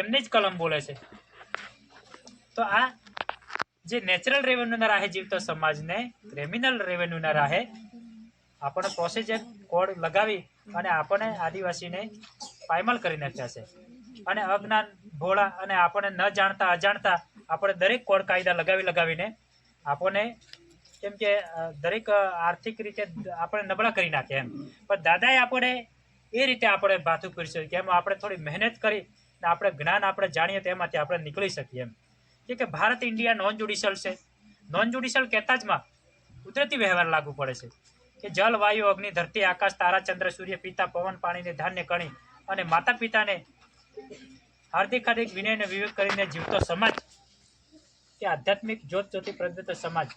એમની જ કલમ બોલે છે. તો આ જે નેચરલ રેવન્યુના રાહે જીવતો સમાજને ક્રિમિનલ રેવન્યુના રાહે આપણે પ્રોસિજર કોડ લગાવી અને આપણને આદિવાસીને પાયમાલ કરી નાખ્યા છે. અને અજ્ઞાન, ભોળા અને આપણને ન જાણતા, અજાણતા આપણે દરેક કોડ કાયદા લગાવી લગાવીને આપણને કેમ કે દરેક આર્થિક રીતે આપણે નબળા કરી નાખ્યા એમ. પણ દાદાએ આપણે એ રીતે આપણે ભાથું કરીશું કે એમાં આપણે થોડી મહેનત કરી આપણે જ્ઞાન આપણે જાણીએ તેમાંથી આપણે નીકળી શકીએ એમ. કે કે ભારત ઇન્ડિયા નોન જ્યુડિશિયલ છે. નોન જ્યુડિશિયલ કહેતા જ માં કુદરતી વ્યવહાર લાગુ પડે છે. કે જલ, વાયુ, અગ્નિ, ધરતી, આકાશ, તારા, ચંદ્ર, સૂર્ય, પિતા, પવન, પાણીને ધાન્ય કણી અને માતા પિતાને હાર્દિક હાર્દિક વિનયને વિવેક કરીને જીવતો સમાજ કે આધ્યાત્મિક જ્યોત જ્યોતિ પ્રજ્વલિત સમાજ.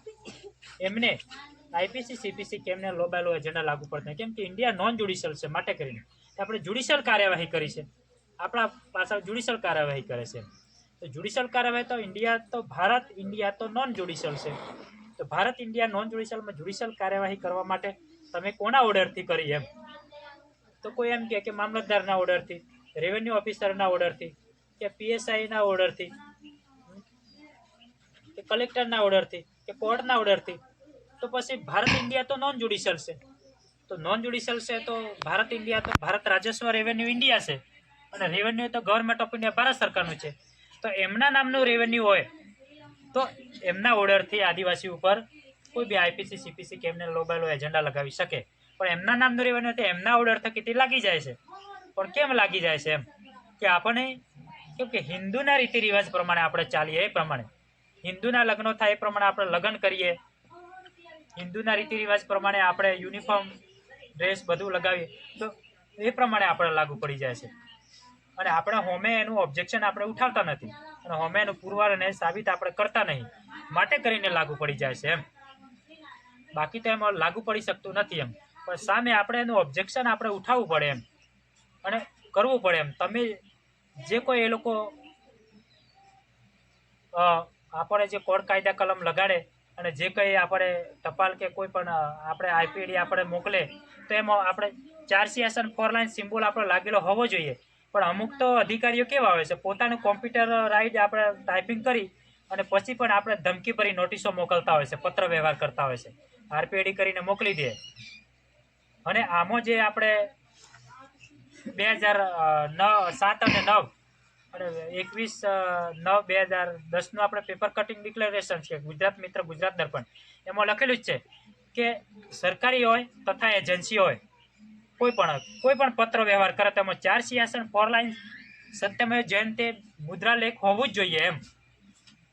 એમને આઈપીસી સીપીસી કેમને લોબાયેલો એજન્ડા લાગુ પડતા કેમ કે ઇન્ડિયા નોન જ્યુડિશિયલ છે માટે કરીને. આપણે જ્યુડિશિયલ કાર્યવાહી કરી છે. આપણા પાછળ જ્યુડિશિયલ કાર્યવાહી કરે છે. તો જ્યુડિશિયલ કાર્યવાહી તો ઇન્ડિયા તો ભારત ઇન્ડિયા તો નોન જ્યુડિશિયલ છે. તો ભારત ઇન્ડિયા નોન જ્યુડિશિયલમાં જ્યુડિશિયલ કાર્યવાહી કરવા માટે તમે કોના ઓર્ડરથી કરી એમ? તો કોઈ એમ કહે કે મામલતદારના ઓર્ડરથી રેવન્યુ ઓફિસરના ઓર્ડરથી, કે પીએસઆઈના ઓર્ડરથી, કે કલેક્ટરના ઓર્ડરથી, કે કોર્ટના ઓર્ડરથી, તો પછી ભારત ઇન્ડિયા તો નોન જ્યુડિશિયલ છે. તો નોન જ્યુડિશિયલ છે તો ભારત ઇન્ડિયા તો ભારત રાજસ્વ રેવન્યુ ઇન્ડિયા છે. અને રેવન્યુ તો ગવર્મેન્ટ ઓફ ઇન્ડિયા ભારત સરકારનું છે. તો એમના નામનું રેવન્યુ હોય, તો એમના ઓર્ડરથી આદિવાસી ઉપર કોઈ બી આઈપીસી સીપીસી કે એમને લોબાયેલો એજન્ડા લગાવી શકે. પણ એમના નામનું રેવન્યુ તો એમના ઓર્ડર થકી લાગી જાય છે. પણ કેમ લાગી જાય છે એમ? કે આપણે, કેમ કે હિન્દુના રીતિ રિવાજ પ્રમાણે આપણે ચાલીએ એ પ્રમાણે. હિન્દુના લગ્નો થાય એ પ્રમાણે આપણે લગ્ન કરીએ. હિન્દુના રીતિ રિવાજ પ્રમાણે આપણે યુનિફોર્મ ડ્રેસ બધું લગાવીએ. તો એ પ્રમાણે આપણે લાગુ પડી જાય છે. અને આપણે હોમે એનું ઓબ્જેક્શન આપણે ઉઠાવતા નથી. અને હોમે એનું પુરવાર અને સાબિત આપણે કરતા નહીં. માટે કરીને લાગુ પડી જાય છે એમ. બાકી તો એમાં લાગુ પડી શકતું નથી એમ. પણ સામે આપણે એનું ઓબ્જેક્શન આપણે ઉઠાવવું પડે એમ. અને કરવું પડે એમ. તમે જે કોઈ એ લોકો આપણે જે કોડ કાયદા કલમ લગાડે અને જે કંઈ આપણે ટપાલ કે કોઈ પણ આપણે આઈપીડી આપણે મોકલે, તો એમાં આપણે ચાર આસન ફોર લાઇન સિમ્બોલ આપણો લાગેલો હોવો જોઈએ. પણ અમુક તો અધિકારીઓ કેવા હોય છે, પોતાનું કોમ્પ્યુટર રાઈડ આપણે ટાઈપિંગ કરી અને પછી પણ આપણે ધમકી ભરી નોટિસો મોકલતા હોય છે, પત્ર વ્યવહાર કરતા હોય છે. આરપીએડી કરીને મોકલી દે. અને આમાં જે આપણે બે હજાર નવ સાત અને નવ અને એકવીસ નવ બે હજાર દસનું આપણે પેપર કટિંગ ડિક્લેરેશન છે, ગુજરાત મિત્ર, ગુજરાત દર્પણ. એમાં લખેલું જ છે કે સરકારી હોય તથા એજન્સી હોય. કોઈ પણ કોઈ પણ પત્ર વ્યવહાર કરે તેમાં ચાર સિયાસન ફોર લાઈન સત્યમય જયંતે મુદ્રાલેખ હોવું જ જોઈએ એમ.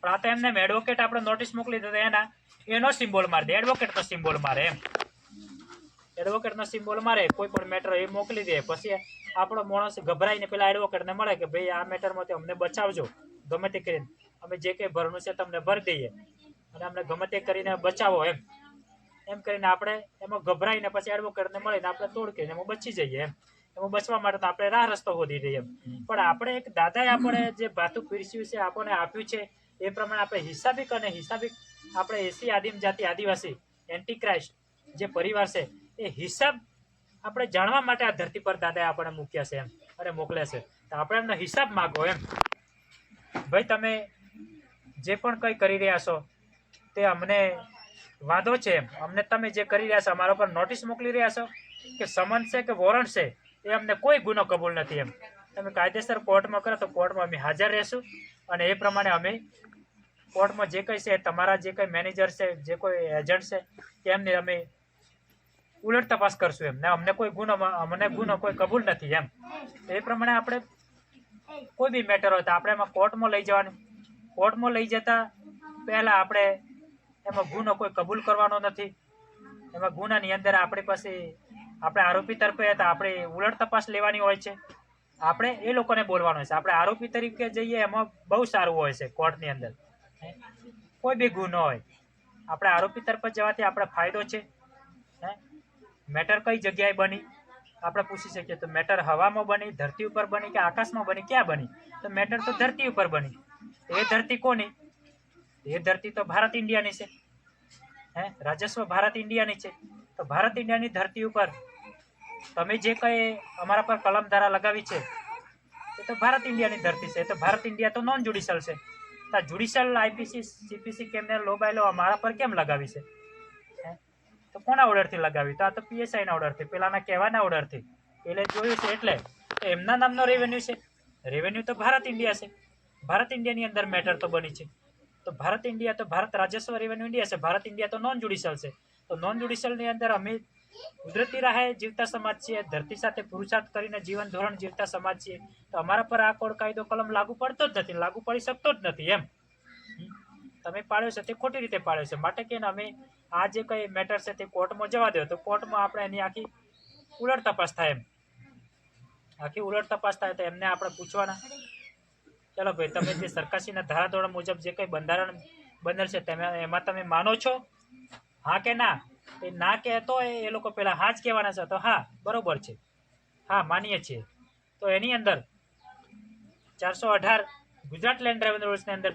પણ તો એમને એડવોકેટ આપણે નોટિસ મોકલી દીધો એના, એનો સિમ્બોલ મારે દે. એડવોકેટનો સિમ્બોલ મારે એમ. એડવોકેટનો સિમ્બોલ મારે. કોઈ પણ મેટર એ મોકલી દે. પછી આપણો માણસ ગભરાઈને પેલા એડવોકેટને મળે કે ભાઈ આ મેટરમાંથી અમને બચાવજો. ગમે તે કરીને. અમે જે કંઈ ભરનું છે તમને ભરી દઈએ. અને અમને ગમે તે કરીને બચાવો એમ. એમ કરીને આપણે એમાં ગભરાઈને પછી એડવોકેટને મળીને આપણે તોડ કરીને એમાં બચી જઈએ એમ. એમાં બચવા માટે તો આપણે રાહ રસ્તો શોધી રહીએ એમ. પણ આપણે એક દાદાએ આપણે જે ભાતું પીરસ્યું છે આપણને આપ્યું છે એ પ્રમાણે આપણે હિસાબિક અને હિસાબિક આપણે એસી આદિમ જાતિ આદિવાસી એન્ટી ક્રાઇસ્ટ જે પરિવાર છે એ હિસાબ આપણે જાણવા માટે આ ધરતી પર દાદાએ આપણને મૂક્યા છે એમ અને મોકલ્યા છે. તો આપણે એમનો હિસાબ માગો એમ. ભાઈ તમે જે પણ કંઈ કરી રહ્યા છો તે અમને વાંધો છે અમને તમે જે કરી રહ્યા છો, અમારા પર નોટિસ મોકલી રહ્યા છો કે સમન છે કે વોરંટ છે, એ અમને કોઈ ગુનો કબૂલ નથી એમ. તમે કાયદેસર કોર્ટમાં કરો તો કોર્ટમાં અમે હાજર રહેશું અને એ પ્રમાણે અમે કોર્ટમાં જે કંઈ છે, તમારા જે કંઈ મેનેજર છે, જે કોઈ એજન્ટ છે, એમને અમે ઉલટ તપાસ કરશું એમ. ને અમને કોઈ ગુનો અમને ગુનો કોઈ કબૂલ નથી એમ. એ પ્રમાણે આપણે કોઈ બી મેટર હોય તો આપણે એમાં કોર્ટમાં લઈ જવાનું. કોર્ટમાં લઈ જતા પહેલાં આપણે એમાં ગુનો કોઈ કબૂલ કરવાનો નથી. એમાં ગુનાની અંદર આપણી પાસે, આપણે આરોપી તરફે હતા, આપણે ઉલટ તપાસ લેવાની હોય છે. આપણે એ લોકોને બોલવાનું હોય છે. આપણે આરોપી તરીકે જઈએ, એમાં બહુ સારું હોય છે કોર્ટની અંદર. કોઈ બી ગુનો હોય, આપણે આરોપી તરફ જવાથી આપણે ફાયદો છે. હે? મેટર કઈ જગ્યાએ બની? આપણે પૂછી શકીએ તો મેટર હવામાં બની, ધરતી ઉપર બની કે આકાશમાં બની? ક્યાં બની? તો મેટર તો ધરતી ઉપર બની. એ ધરતી કોની? એ ધરતી તો ભારત ઇન્ડિયાની છે. હે? રાજસ્વ ભારત ઇન્ડિયાની છે. તો ભારત ઇન્ડિયાની ધરતી ઉપર તમે જે કંઈ અમારા પર કલમ ધારા લગાવી છે, એ તો ભારત ઇન્ડિયાની ધરતી છે. એ તો ભારત ઇન્ડિયા તો નોન જ્યુડિશિયલ છે. તો જ્યુડિશિયલ આઈપીસી સીપીસી કેમને લો બાય લો અમારા પર કેમ લગાવી છે? તો કોના ઓર્ડરથી લગાવી? તો આ તો પીએસઆઈના ઓર્ડરથી, પેલાના કહેવાના ઓર્ડરથી. એટલે જોયું છે એટલે એમના નામનો રેવન્યુ છે. રેવન્યુ તો ભારત ઇન્ડિયા છે. ભારત ઇન્ડિયાની અંદર મેટર તો બની છે. તો ભારત ઇન્ડિયા તો ભારત રાજસ્વ રેવન્યુ ઇન્ડિયા છે. ભારત ઇન્ડિયા તો નોન જ્યુડિશિયલ છે. તો નોન જ્યુડિશિયલની અંદર અમે કુદરતી રાહે જીવતા સમાજ છીએ, ધરતી સાથે પુરુષાર્થ કરીને જીવન ધોરણ જીવતા સમાજ છીએ. તો અમારા પર આ કોડ કાયદો કલમ લાગુ પડતો જ નથી, લાગુ પડી શકતો જ નથી એમ. તમે પાડ્યો છે તે ખોટી રીતે પાડ્યો છે. માટે કે અમે આ જે કઈ મેટર છે તે કોર્ટમાં જવા દો. તો કોર્ટમાં આપણે એની આખી ઉલટ તપાસ થાય એમ. આખી ઉલટ તપાસ થાય તો એમને આપણે પૂછવાના. ચલો ભાઈ, તમે જે સરકારશ્રીના ધારાધોરણ મુજબ જે કંઈ બંધારણ બંદર છે, તમે એમાં તમે માનો છો? હા કે ના? એ ના કે તો એ એ લોકો પહેલાં હા જ કહેવાના છે, તો હા, બરોબર છે. હા, માનીએ છીએ. તો એની અંદર ચારસો અઢાર ગુજરાત લેન્ડ રેવન્યુ રૂલ્સની અંદર